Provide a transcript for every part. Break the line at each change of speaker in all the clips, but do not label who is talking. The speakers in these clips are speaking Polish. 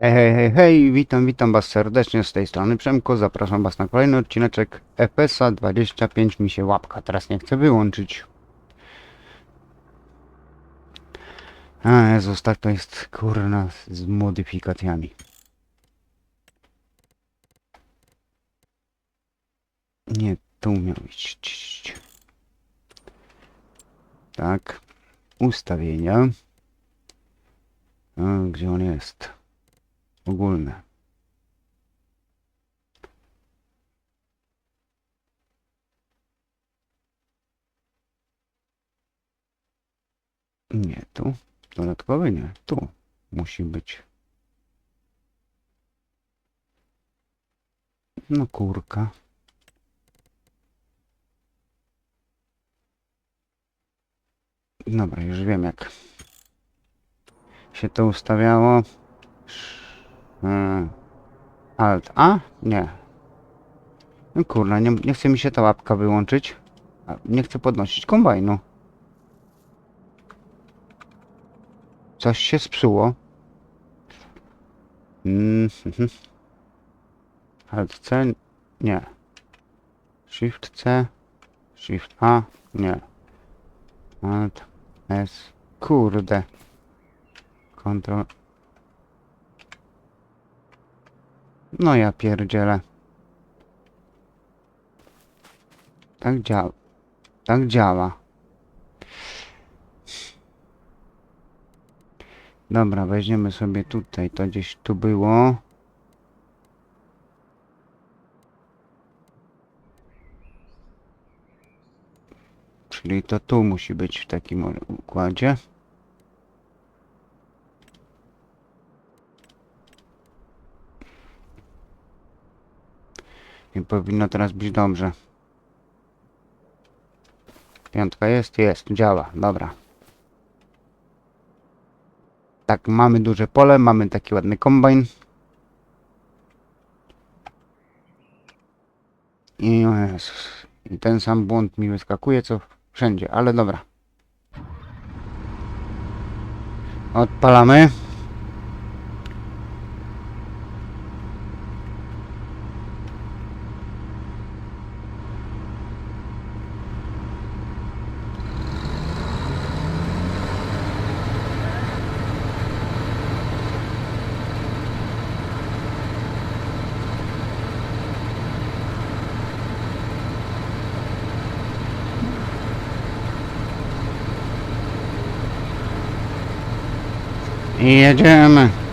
Hej, hej, hej, witam, witam was serdecznie z tej strony Przemko, zapraszam was na kolejny odcineczek FSA 25, mi się łapka teraz nie chce wyłączyć. A Jezus, tak to jest, kurna, z modyfikacjami. Nie, tu miał iść. Tak, ustawienia. A, gdzie on jest? Ogólne. Nie, tu. Dodatkowy nie. Tu musi być. No kurka. Dobra, już wiem jak się to ustawiało. Hmm. Alt A? Nie. No kurna, nie, nie chce mi się ta łapka wyłączyć. Nie chcę podnosić kombajnu. Coś się spsuło. Mhm. Alt C? Nie. Shift C? Shift A? Nie. Alt S. Kurde. Ctrl No ja pierdzielę. Tak działa. Tak działa. Dobra, weźmiemy sobie tutaj. To gdzieś tu było. Czyli to tu musi być w takim układzie. I powinno teraz być dobrze. Piątka jest? Jest, działa, dobra. Tak, mamy duże pole, mamy taki ładny kombajn. I, I ten sam błąd mi wyskakuje co wszędzie, ale dobra. Odpalamy. I jedziemy. No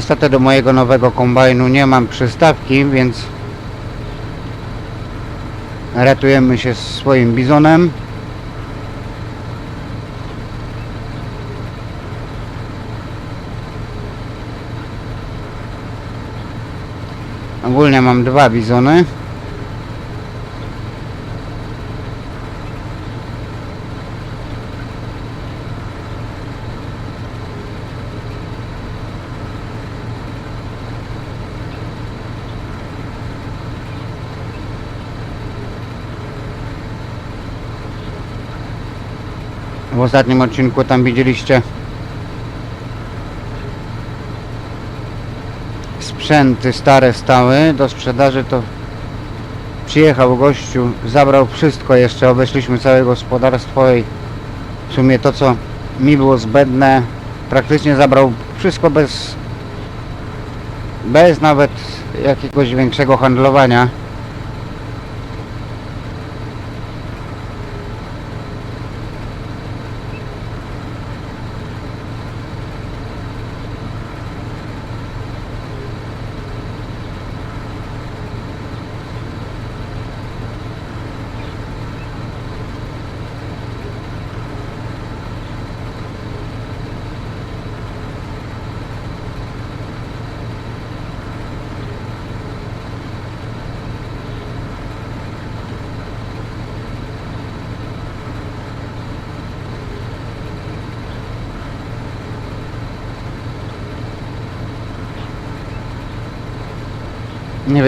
niestety do mojego nowego kombajnu nie mam przystawki, więc ratujemy się swoim bizonem. Ogólnie mam dwa bizony. Ostatnim odcinku tam widzieliście sprzęty stare stały do sprzedaży to przyjechał gościu, zabrał wszystko jeszcze, obeszliśmy całe gospodarstwo i w sumie to co mi było zbędne praktycznie zabrał wszystko bez bez nawet jakiegoś większego handlowania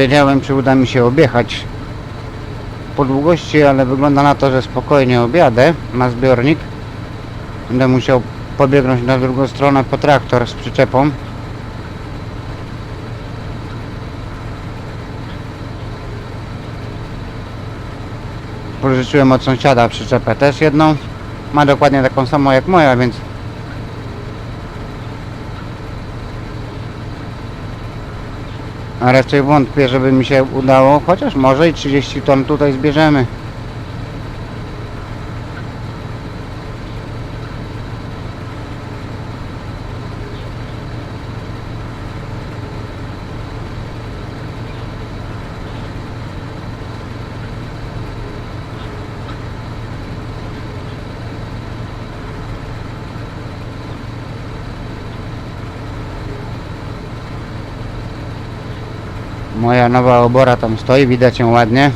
wiedziałem, czy uda mi się objechać po długości, ale wygląda na to, że spokojnie objadę na zbiornik. Będę musiał pobiegnąć na drugą stronę po traktor z przyczepą. Pożyczyłem od sąsiada przyczepę też jedną. Ma dokładnie taką samą jak moja, więc A raczej wątpię, żeby mi się udało, chociaż może i 30 ton tutaj zbierzemy. Moja nowa obora tam stoi, widać ją ładnie.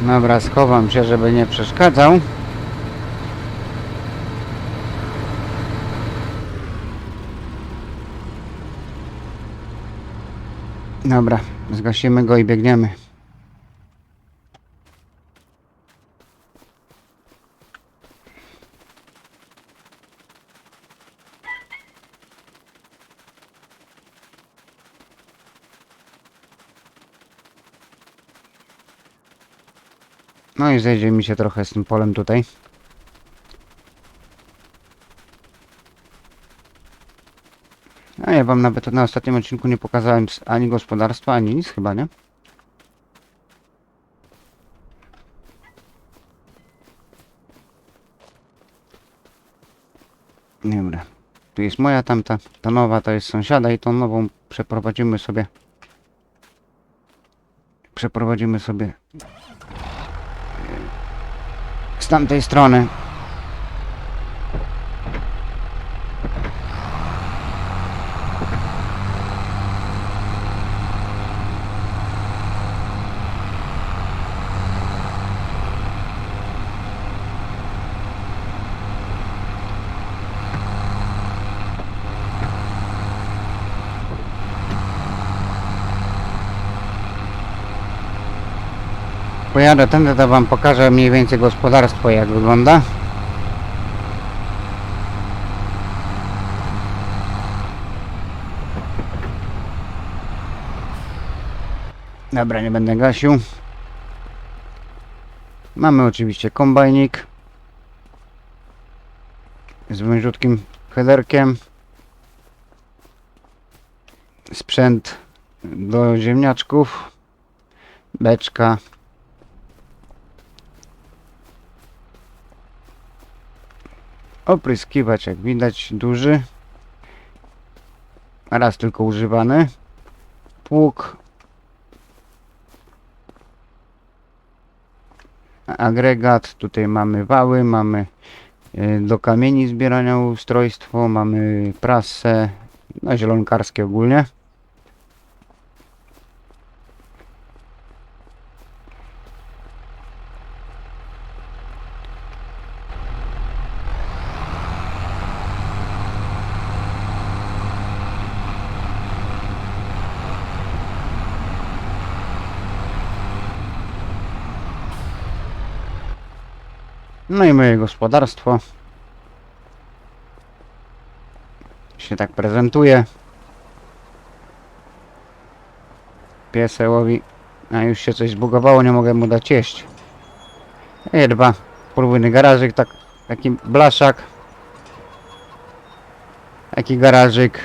Dobra, schowam się, żeby nie przeszkadzał. Dobra, zgasimy go i biegniemy. I zejdzie mi się trochę z tym polem tutaj. A ja wam nawet na ostatnim odcinku nie pokazałem ani gospodarstwa, ani nic chyba, nie? Dobra. Tu jest moja tamta, ta nowa to jest sąsiada i tą nową przeprowadzimy sobie. Przeprowadzimy sobie tamtej strony. Pojadę tędy, to wam pokażę mniej więcej gospodarstwo jak wygląda. Dobra, nie będę gasił. Mamy oczywiście kombajnik z wąziutkim headerkiem. Sprzęt do ziemniaczków. Beczka. Opryskiwacz jak widać duży. Raz tylko używany. Pług. Agregat. Tutaj mamy wały, mamy y, do kamieni zbierania ustrojstwo, mamy prasę, no zielonkarskie ogólnie. No i moje gospodarstwo się tak prezentuje. Piesełowi, a już się coś zbugowało, nie mogę mu dać jeść. Jedwa, podwójny garażyk, tak, taki blaszak. Taki garażyk.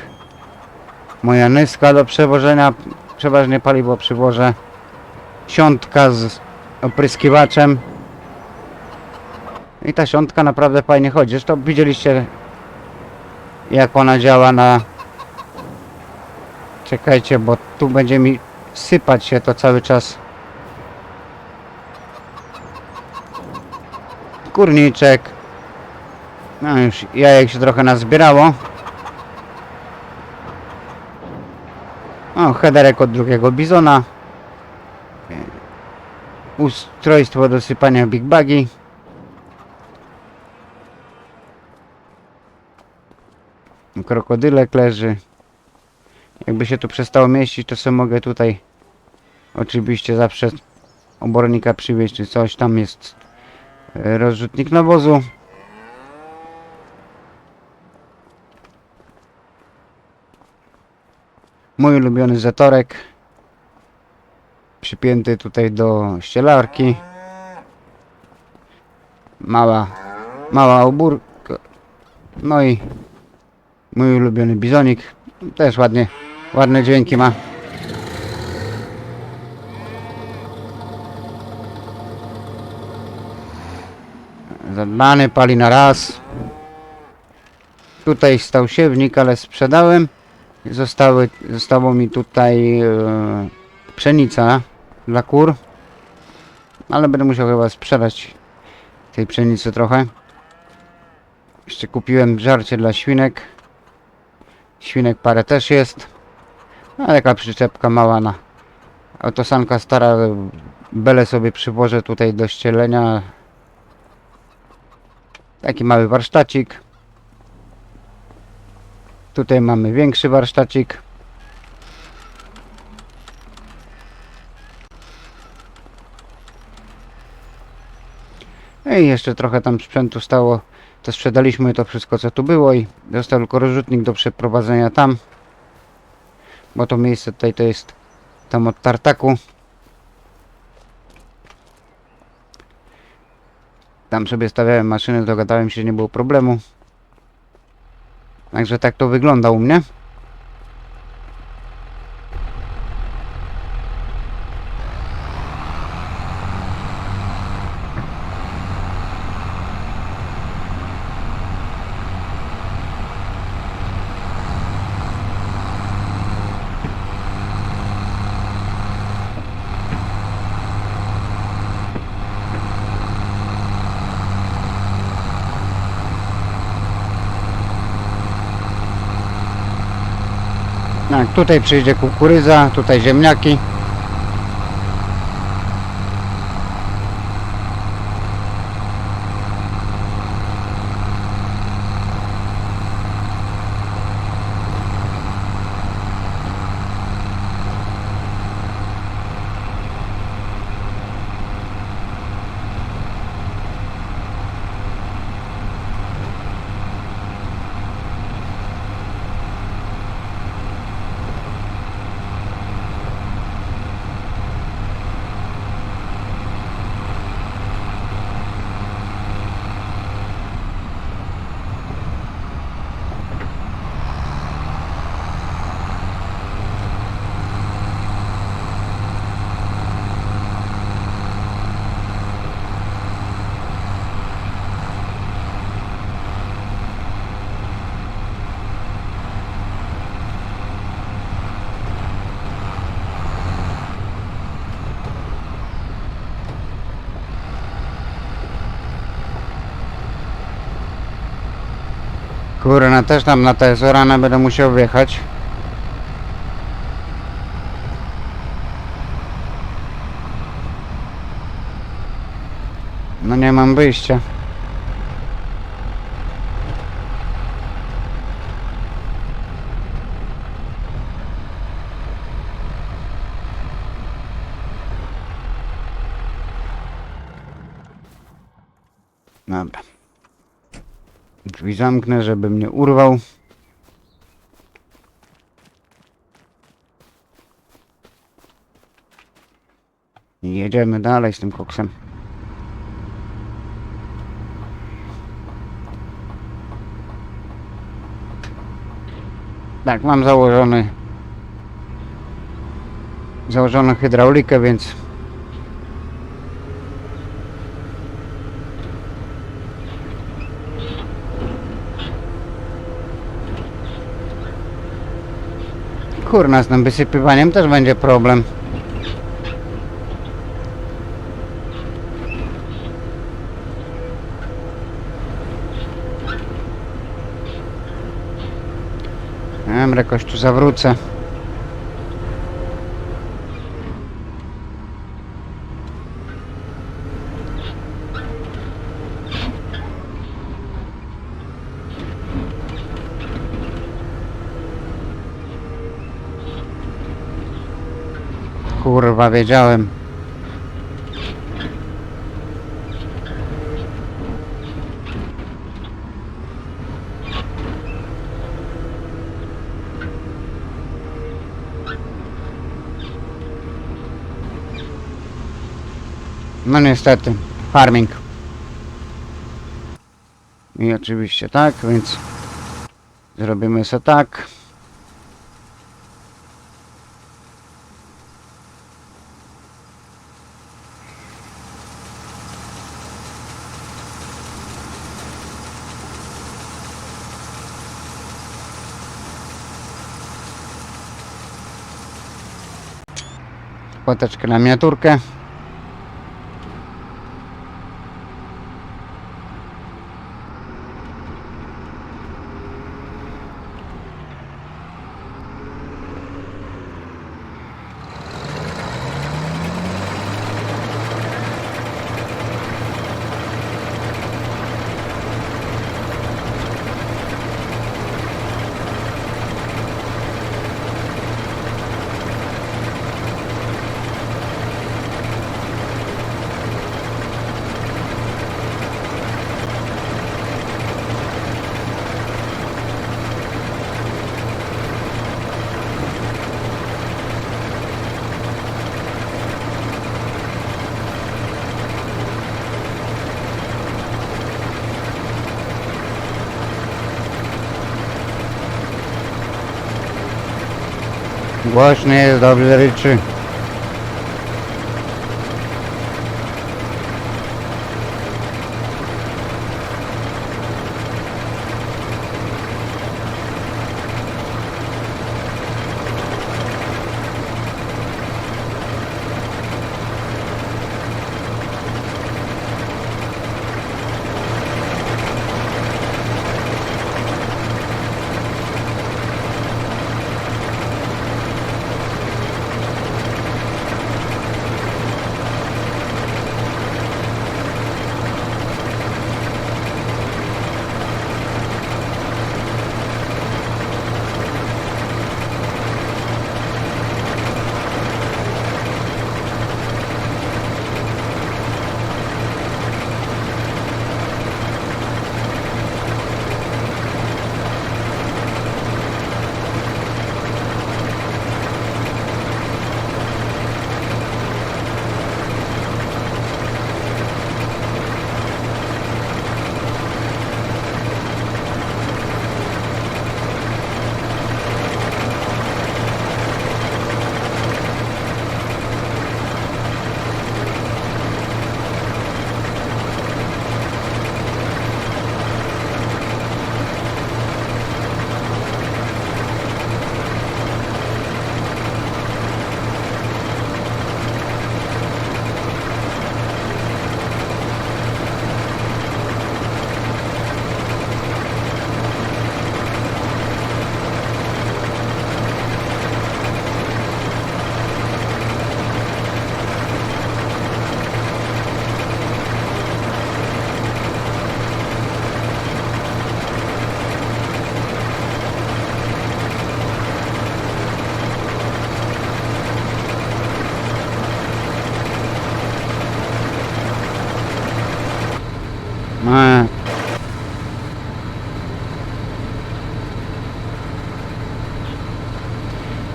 Moja nyska do przewożenia, przeważnie paliwo przywożę. Siątka z opryskiwaczem. I ta siątka naprawdę fajnie chodzi. Zresztą widzieliście jak ona działa na... Czekajcie, bo tu będzie mi sypać się to cały czas. Kurniczek. No już jajek się trochę nazbierało. O, headerek od drugiego bizona. Ustrojstwo do sypania big bagi. Krokodylek leży. Jakby się tu przestało mieścić, to sobie mogę tutaj oczywiście zawsze obornika przywieźć czy coś. Tam jest e, rozrzutnik nawozu. Mój ulubiony zetorek. Przypięty tutaj do ścielarki. Mała, mała obórka. No i Mój ulubiony bizonik. Też ładnie, ładne dźwięki ma. Zadbany, pali na raz. Tutaj stał siewnik, ale sprzedałem. Zostały, zostało mi tutaj e, pszenica dla kur. Ale będę musiał chyba sprzedać tej pszenicy trochę. Jeszcze kupiłem żarcie dla świnek. Świnek parę też jest. No, taka przyczepka mała na autosanka stara. Bele sobie przywożę tutaj do ścielenia. Taki mały warsztacik. Tutaj mamy większy warsztacik. No I jeszcze trochę tam sprzętu stało to sprzedaliśmy to wszystko co tu było i został tylko rozrzutnik do przeprowadzenia tam. Bo to miejsce tutaj to jest tam od tartaku. Tam sobie stawiałem maszyny, dogadałem się, nie było problemu. Także tak to wygląda u mnie. Tak, tutaj przyjdzie kukurydza, tutaj ziemniaki. Kurna, też tam na te rana będę musiał wjechać. No nie mam wyjścia. Dobra. Drzwi zamknę, żeby mnie urwał. I jedziemy dalej z tym koksem. Tak, mam założony założoną hydraulikę, więc kurna z tym wysypywaniem też będzie problem. Dobra, jakoś tu zawrócę. Kurwa, wiedziałem. No niestety, farming. I oczywiście tak, więc zrobimy sobie tak. Płateczkę na miniaturkę. Głośny jest, dobrze ryczy.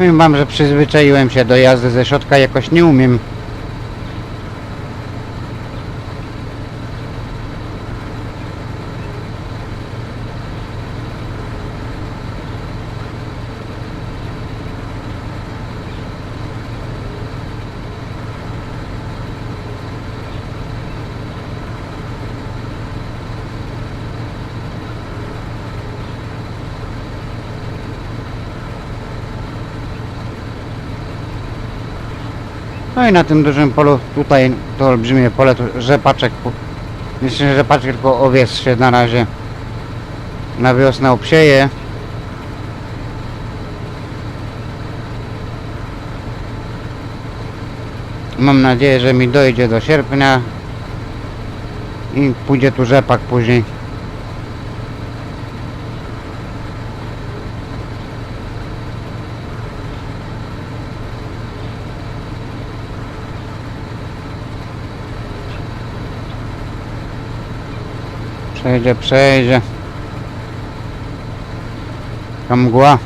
Powiem wam, że przyzwyczaiłem się do jazdy ze środka, jakoś nie umiem. I na tym dużym polu, tutaj to olbrzymie pole, tu rzepaczek, myślę, że rzepaczek tylko owiec się na razie na wiosnę obsieje. Mam nadzieję, że mi dojdzie do sierpnia i pójdzie tu rzepak później. Przejdzie, przejdzie. Ta mgła.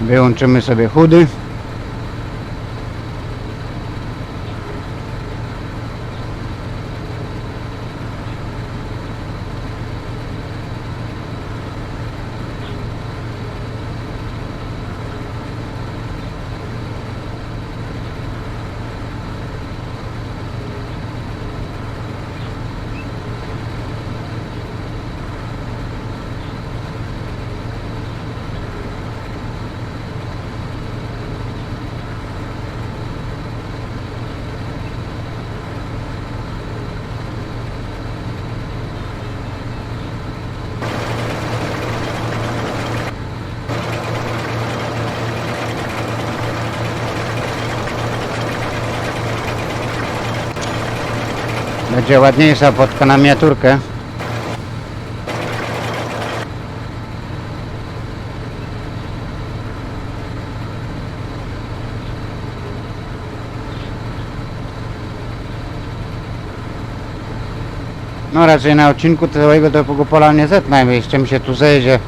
Wyłączymy sobie chudy. Będzie ładniejsza fotka na miniaturkę. No raczej na odcinku całego tego pola nie zetnę, jeszcze mi się tu zejdzie.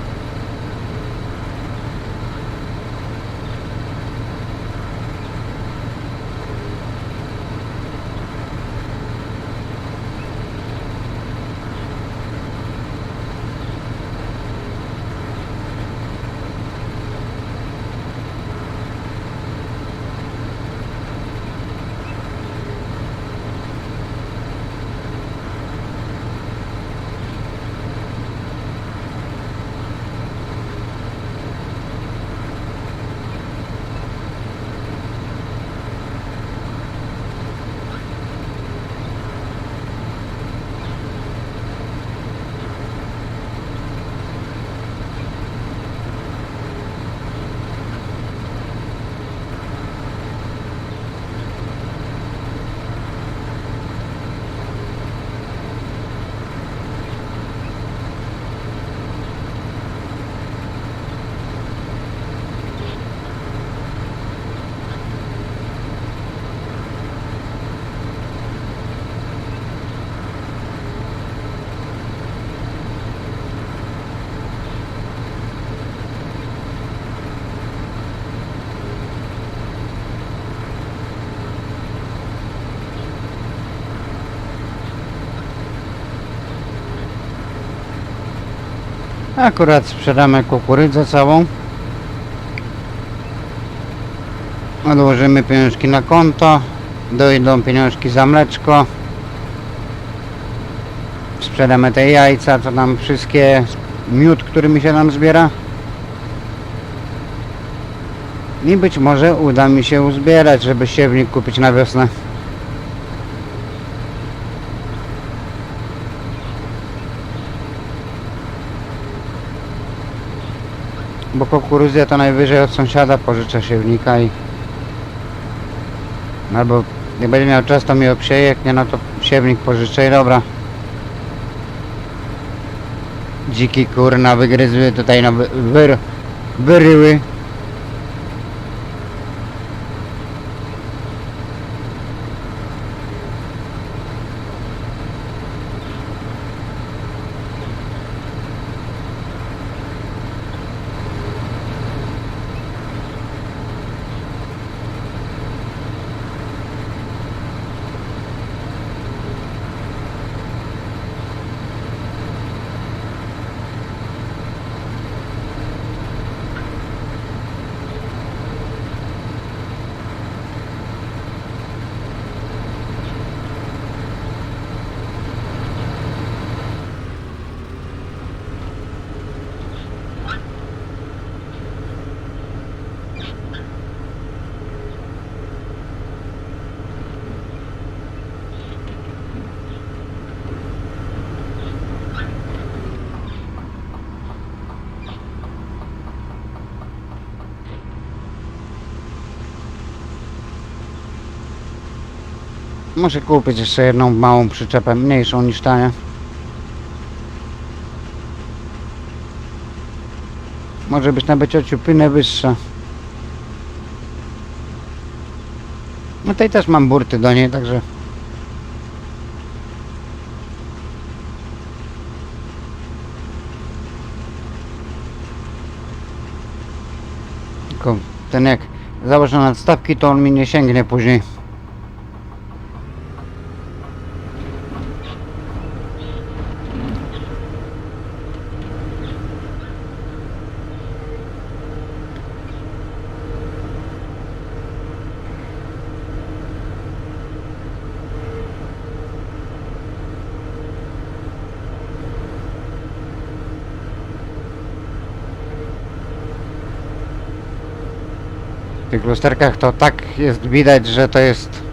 Akurat sprzedamy kukurydzę całą. Odłożymy pieniążki na konto. Dojdą pieniążki za mleczko. Sprzedamy te jajca, co tam wszystkie, miód, który mi się nam zbiera. I być może uda mi się uzbierać, żeby siewnik kupić na wiosnę. Bo kukurydzę to najwyżej od sąsiada pożyczę siewnika i... Albo jak będzie miał czas to mi obsieje, jak nie no to siewnik pożyczę i dobra. dziki kurna wygryzły tutaj no wy, wyr, wyryły. Muszę kupić jeszcze jedną małą przyczepę, mniejszą niż ta, nie? Może być nawet ciociupinę wyższa. No tej też mam burty do niej, także... Tylko ten jak założę nadstawki, to on mi nie sięgnie później. Tych lusterkach to tak jest widać, że to jest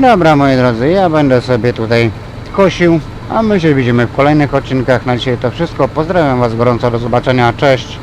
Dobra moi drodzy, ja będę sobie tutaj kosił, a my się widzimy w kolejnych odcinkach. Na dzisiaj to wszystko. Pozdrawiam Was gorąco, do zobaczenia, cześć.